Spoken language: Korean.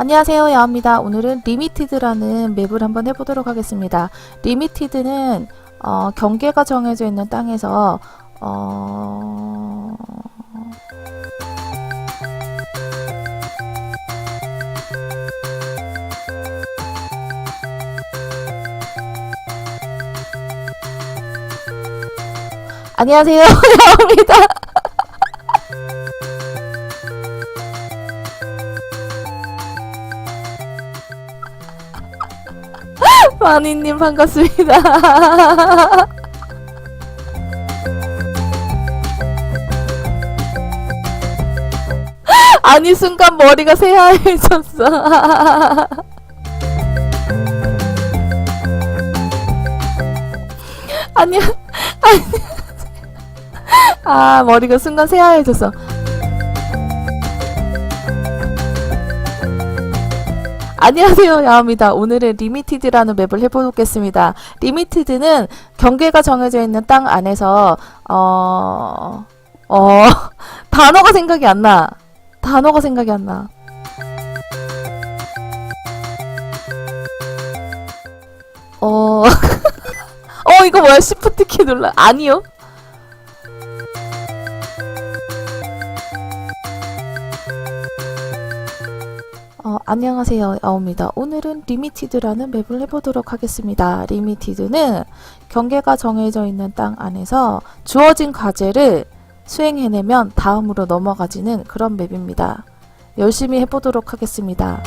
안녕하세요 야입니다. 오늘은 리미티드라는 맵을 한번 해보도록 하겠습니다. 리미티드는 어, 경계가 정해져 있는 땅에서 어... 안녕하세요 야입니다 마니님 반갑습니다. 아니 순간 머리가 새하얘졌어. 아니 아니 아 머리가 순간 새하얘졌어. 안녕하세요, 야입니다. 오늘은 리미티드라는 맵을 해보겠습니다. 리미티드는 경계가 정해져 있는 땅 안에서 어, 어, 단어가 생각이 안 나. 단어가 생각이 안 나. 어, 어, 이거 뭐야? 시프트 키 눌러. 아니요. 어, 안녕하세요. 야오입니다. 오늘은 리미티드라는 맵을 해보도록 하겠습니다. 리미티드는 경계가 정해져 있는 땅 안에서 주어진 과제를 수행해내면 다음으로 넘어가지는 그런 맵입니다. 열심히 해보도록 하겠습니다.